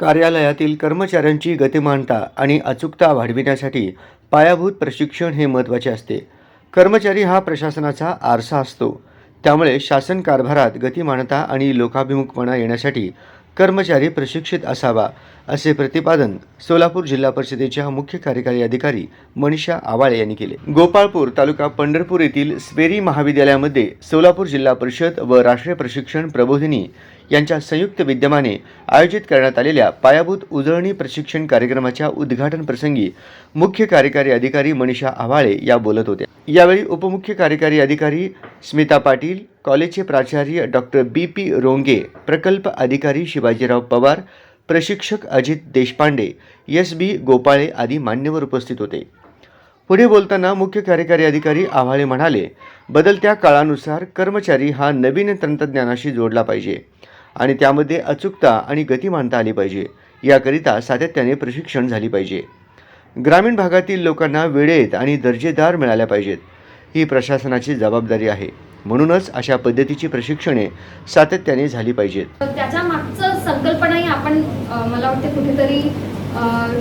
कार्यालयातील कर्मचाऱ्यांची गतिमानता आणि अचूकता वाढविण्यासाठी पायाभूत प्रशिक्षण हे महत्त्वाचे असते. कर्मचारी हा प्रशासनाचा आरसा असतो. त्यामुळे शासन कारभारात गतिमानता आणि लोकाभिमुखपणा येण्यासाठी कर्मचारी प्रशिक्षित असावा असे प्रतिपादन सोलापूर जिल्हा परिषदेच्या मुख्य कार्यकारी अधिकारी मनीषा आवाळे यांनी केले. गोपाळपूर तालुका पंढरपूर येथील स्वेरी महाविद्यालयामध्ये सोलापूर जिल्हा परिषद व राष्ट्रीय प्रशिक्षण प्रबोधिनी यांच्या संयुक्त विद्यमाने आयोजित करण्यात आलेल्या पायाभूत उजळणी प्रशिक्षण कार्यक्रमाच्या उद्घाटन प्रसंगी मुख्य कार्यकारी अधिकारी मनीषा आव्हाळे या बोलत होत्या. यावेळी उपमुख्य कार्यकारी अधिकारी स्मिता पाटील कॉलेजचे प्राचार्य डॉक्टर बी पी रोंगे प्रकल्प अधिकारी शिवाजीराव पवार प्रशिक्षक अजित देशपांडे एस बी गोपाळे आदी मान्यवर उपस्थित होते. पुढे बोलताना मुख्य कार्यकारी अधिकारी आव्हाळे म्हणाले बदलत्या काळानुसार कर्मचारी हा नवीन तंत्रज्ञानाशी जोडला पाहिजे आणि त्यामध्ये अचूकता आणि गतिमानता आली पाहिजे. याकरिता सातत्याने प्रशिक्षण झाली पाहिजे. ग्रामीण भागातील लोकांना वेळेत आणि दर्जेदार मिळाल्या पाहिजेत. ही प्रशासनाची जबाबदारी आहे. म्हणूनच अशा पद्धतीची प्रशिक्षणे सातत्याने झाली पाहिजेत. त्याच्या मागचं संकल्पनाही आपण मला वाटते कुठेतरी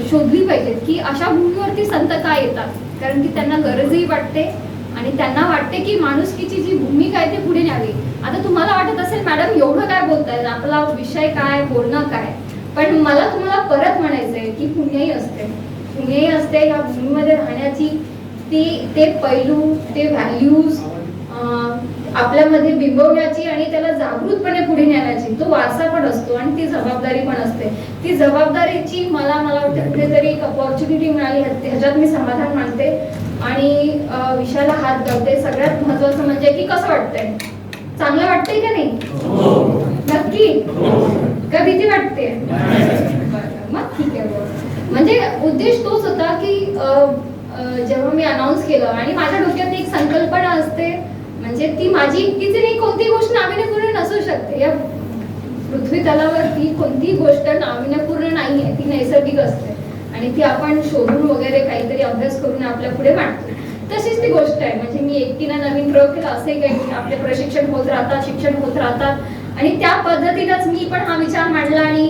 शोधली पाहिजे की अशा भूमीवरती संत का येतात? कारण की त्यांना गरजही वाटते आणि त्यांना वाटते की माणुसकीची जी भूमिका आहे ती पुढे न्यावी. आता तुम्हाला वाटत असेल मॅडम एवढं काय बोलताय आपला विषय काय? बोलणं काय? पण मला तुम्हाला परत म्हणायचं आहे की पुण्याही असते. पुण्याही असते या भूमीमध्ये राहण्याची. ती ते पैलू ते व्हॅल्यूज आपल्यामध्ये बिंबवण्याची आणि त्याला जागृतपणे पुढे नेण्याची तो वारसा पण असतो आणि ती जबाबदारी पण असते. ती जबाबदारीची मला मला वाटतं कुठेतरी एक अपॉर्च्युनिटी मिळाली. ह्याच्यात मी समाधान मानते. आणि विषयाला हात घालते सगळ्यात महत्वाचं म्हणजे की कसं वाटतंय? चांगलं वाटतंय का नाही? नक्की? का भीती वाटते? मग ठीक आहे म्हणजे उद्देश तोच होता की जेव्हा मी अनाऊन्स केलं आणि माझ्या डोक्यात एक संकल्पना असते म्हणजे ती माझी इतकीच नाही कोणती गोष्ट नाविन्यपूर्ण नसू शकते. या पृथ्वी तलावरती कोणतीही गोष्ट नाविन्यपूर्ण नाही आहे ती नैसर्गिक असते. आणि ती आपण शोधून वगैरे काहीतरी अभ्यास करून आपल्या पुढे मांडतो. तशीच ती गोष्ट आहे. म्हणजे मी एकटीनं नवीन प्रयोग केला असे काही की आपले प्रशिक्षण होत राहतात शिक्षण होत राहतात. आणि त्या पद्धतीनंच मी पण हा विचार मांडला आणि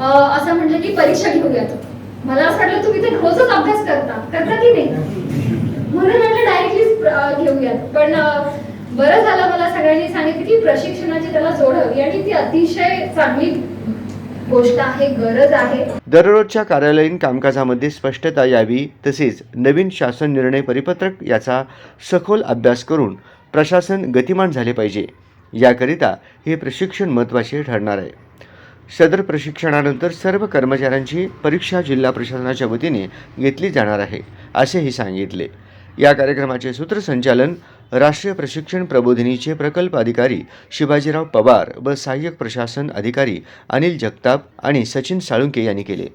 असं म्हटलं की परीक्षा घेऊयात. मला असं वाटलं तुम्ही तर रोजच अभ्यास करता. करता की नाही? म्हणून म्हटलं डायरेक्टली घेऊयात. पण बरं झालं मला सगळ्यांनी सांगितलं की प्रशिक्षणाची त्याला जोड हवी आणि ती अतिशय चांगली गोष्ट आहे गरज आहे. दररोजच्या कार्यालयीन कामकाजामध्ये स्पष्टता यावी तसेच नवीन शासन निर्णय परिपत्रक याचा सखोल अभ्यास करून प्रशासन गतिमान झाले पाहिजे. याकरिता हे प्रशिक्षण महत्त्वाचे ठरणार आहे. सदर प्रशिक्षणानंतर सर्व कर्मचाऱ्यांची परीक्षा जिल्हा प्रशासनाच्या वतीने घेतली जाणार आहे असेही सांगितले. या कार्यक्रमाचे सूत्रसंचालन राष्ट्रीय प्रशिक्षण प्रबोधिनीचे प्रकल्प अधिकारी शिवाजीराव पवार व सहाय्यक प्रशासन अधिकारी अनिल जगताप आणि सचिन साळुंके यांनी केले.